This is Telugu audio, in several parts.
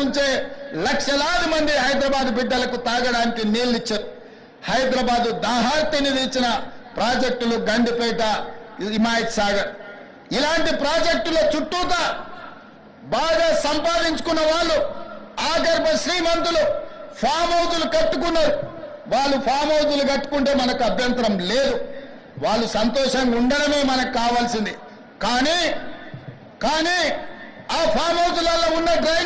నుంచే లక్షలాది మంది హైదరాబాద్ బిడ్డలకు తాగడానికి నీళ్ళు ఇచ్చారు హైదరాబాద్ దాహార్తిని తీర్చిన ప్రాజెక్టులు గండిపేట హిమాయత్ సాగర్. ఇలాంటి ప్రాజెక్టుల చుట్టూతా బాగా సంపాదించుకున్న వాళ్ళు ఆగర్భ శ్రీమంతులు ఫామ్ హౌజులు కట్టుకున్నారు. వాళ్ళు ఫామ్ హౌజులు కట్టుకుంటే మనకు అభ్యంతరం లేదు. వాళ్ళు సంతోషంగా ఉండడమే మనకు కావాల్సింది. కానీ కానీ ఆ ఫామ్ హౌజులలో ఉన్న డ్రైన్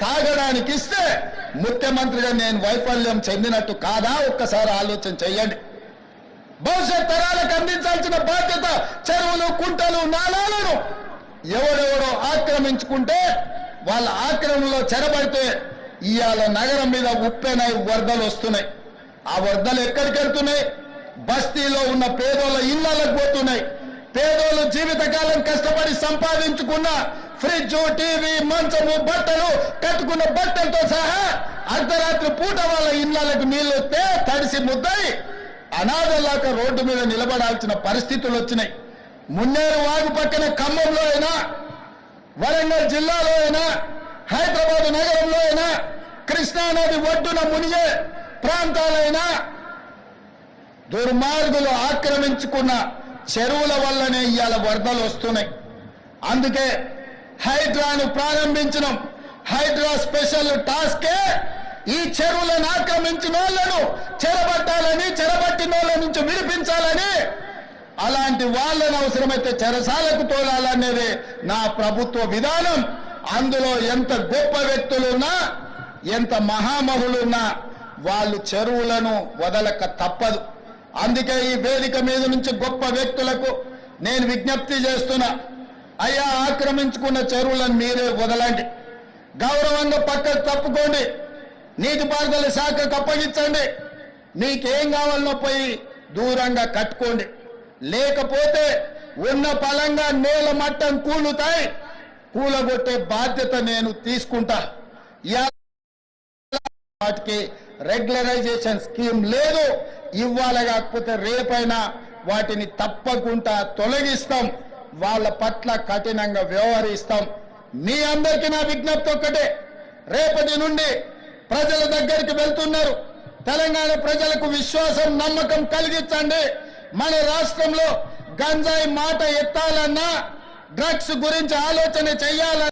తాగడానికి ఇస్తే ముఖ్యమంత్రిగా నేను వైఫల్యం చెందినట్టు కాదా? ఒక్కసారి ఆలోచన చెయ్యండి. భవిష్యత్ తరాలకు అందించాల్సిన బాధ్యత చెరువులు కుంటలు నాలాలను ఎవడెవడో ఆక్రమించుకుంటే వాళ్ళ ఆక్రమణలో చెరబడితే ఇవాళ నగరం మీద ఉప్పెనై వరదలు వస్తున్నాయి. ఆ వరదలు ఎక్కడికి వెళ్తున్నాయి? బస్తీలో ఉన్న పేదోళ్ళ ఇళ్ళకు పోతున్నాయి. పేదోళ్ళు జీవితకాలం కష్టపడి సంపాదించుకున్న ఫ్రిడ్జ్ టీవీ మంచము బట్టలు కట్టుకున్న బట్టలతో సహా అర్ధరాత్రి పూట వాళ్ళ ఇళ్ళకు నీళ్ళు వస్తే తడిసి ముద్దయి అనాథలాక రోడ్డు మీద నిలబడాల్సిన పరిస్థితులు వచ్చినాయి. మున్నేరు వాగు పక్కన ఖమ్మంలో అయినా వరంగల్ జిల్లాలో అయినా హైదరాబాద్ నగరంలో అయినా కృష్ణానది ఒడ్డున మునిగే ప్రాంతాలైనా దుర్మార్గులు ఆక్రమించుకున్న చెరువుల వల్లనే ఇవాళ వరదలు వస్తున్నాయి. అందుకే హైడ్రాను ప్రారంభించడం హైడ్రా స్పెషల్ టాస్కే ఈ చెరువులను ఆక్రమించిన వాళ్ళను చెరబట్టాలని చెరబట్టిన వాళ్ళ నుంచి విడిపించాలని అలాంటి వాళ్ళను అవసరమైతే చెరసాలకు తోలాలనేది నా ప్రభుత్వ విధానం. అందులో ఎంత గొప్ప వ్యక్తులున్నా ఎంత మహామహులున్నా వాళ్ళు చెరువులను వదలక తప్పదు. అందుకే ఈ వేదిక మీద నుంచి గొప్ప వ్యక్తులకు నేను విజ్ఞప్తి చేస్తున్నా. అయ్యా ఆక్రమించుకున్న చెరువులను మీరే వదలండి. గౌరవంగా పక్కకు తప్పుకోండి నీటిపారుదల శాఖకు అప్పగించండి మీకేం కావాలనో పోయి దూరంగా కట్టుకోండి. లేకపోతే ఉన్న పలంగా నేల మట్టం కూలుతాయి. కూలగొట్టే బాధ్యత నేను తీసుకుంటా. వాటికి రెగ్యులరైజేషన్ స్కీమ్ లేదు. ఇవ్వాలి కాకపోతే రేపైనా వాటిని తప్పకుండా తొలగిస్తాం. వాళ్ళ పట్ల కఠినంగా వ్యవహరిస్తాం. మీ అందరికీ నా విజ్ఞప్తి ఒక్కటే. రేపటి నుండి ప్రజల దగ్గరికి వెళ్తున్నారు. తెలంగాణ ప్రజలకు విశ్వాసం నమ్మకం కలిగించండి. మన రాష్ట్రంలో గంజాయి మాట ఎత్తాలన్నా డ్రగ్స్ గురించి ఆలోచన చెయ్యాలన్నా